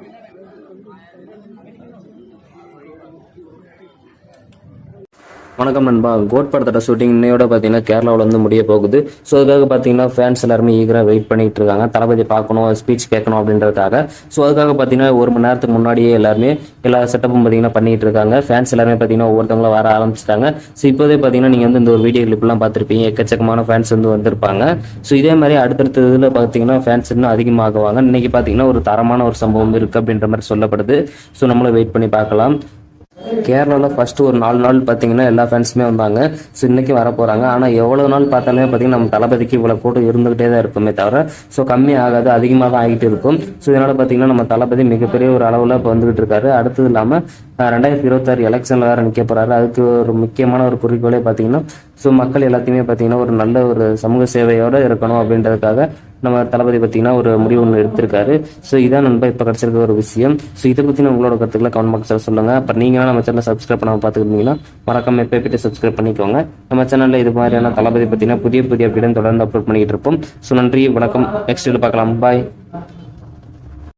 rồi. வணக்கம் நண்பா. கோட் படத்தோட ஷூட்டிங் இன்னையோட பார்த்தீங்கன்னா கேரளாவில் வந்து முடிய போகுது. ஸோ அதுக்காக பார்த்தீங்கன்னா ஃபேன்ஸ் எல்லாருமே ஈகராக வெயிட் பண்ணிட்டு இருக்காங்க. தளபதி பார்க்கணும் ஸ்பீச் கேட்கணும் அப்படின்றதுக்காக. ஸோ அதுக்காக பார்த்தீங்கன்னா ஒரு மணி நேரத்துக்கு முன்னாடியே எல்லாருமே எல்லா செட்டப்பும் பார்த்தீங்கன்னா பண்ணிட்டு இருக்காங்க. ஃபேன்ஸ் எல்லாருமே பார்த்தீங்கன்னா ஒவ்வொருத்தவங்களும் வர ஆரம்பிச்சிட்டாங்க. ஸோ இப்போதே பார்த்தீங்கன்னா நீங்கள் வந்து இந்த ஒரு வீடியோ கிளிப்லாம் பார்த்துருப்பீங்க. எக்கச்சக்கமான ஃபேன்ஸ் வந்து வந்திருப்பாங்க. ஸோ இதே மாதிரி அடுத்தடுத்த இதில் பார்த்தீங்கன்னா ஃபேன்ஸ் இன்னும் அதிகமாகுவாங்க. இன்னைக்கு பார்த்தீங்கன்னா ஒரு தரமான ஒரு சம்பவம் இருக்குது அப்படின்ற மாதிரி சொல்லப்படுது. ஸோ நம்மளும் வெயிட் பண்ணி பார்க்கலாம். கேரளாவில் ஃபர்ஸ்ட் ஒரு நாலு நாள் பார்த்தீங்கன்னா எல்லா ஃபேன்ஸுமே வந்தாங்க. ஸோ இன்னைக்கு வர போகிறாங்க ஆனால் எவ்வளோ நாள் பார்த்தாலுமே பார்த்தீங்கன்னா நம்ம தளபதிக்கு இவ்வளோ கூட்டம் இருந்துகிட்டே தான் இருக்குமே தவிர ஸோ கம்மி ஆகாது அதிகமாக தான் ஆகிட்டு இருக்கும். ஸோ இதனால் பார்த்தீங்கன்னா நம்ம தளபதி மிகப்பெரிய ஒரு அளவில் இப்போ வந்துகிட்டு இருக்காரு. அடுத்தது இல்லாமல் ரெண்டாயிரத்தி இருபத்தாறு எலெக்ஷனில் வேறு நிற்க போகிறாரு அதுக்கு ஒரு முக்கியமான ஒரு குறிக்கோளே பார்த்தீங்கன்னா ஸோ மக்கள் எல்லாத்தையுமே பார்த்தீங்கன்னா ஒரு நல்ல ஒரு சமூக சேவையோடு இருக்கணும் அப்படின்றதுக்காக நம்ம தளபதி பார்த்தீங்கன்னா ஒரு முடிவு ஒன்று எடுத்திருக்காரு. ஸோ இதான் நண்பா இப்போ கிடச்சிருக்க ஒரு விஷயம். ஸோ இதை பற்றி உங்களோட கருத்துக்களை கமெண்ட் பாக்ஸில் சொல்லுங்கள் அப்புறம் நீங்களாம் நம்ம சேனல் சப்ஸ்கிரைப் பண்ணாமல் பார்த்துக்கிட்டீங்கன்னா மறக்காம எப்போ போய்ட்டு சப்ஸ்கிரைப் பண்ணிக்கோங்க. நம்ம சேனலில் இது மாதிரியான தளபதி பார்த்தீங்கன்னா புதிய புதிய அப்படின்னு தொடர்ந்து அப்லோட் பண்ணிக்கிட்டு இருப்போம். ஸோ நன்றி வணக்கம். நெக்ஸ்ட் பார்க்கலாம். பாய்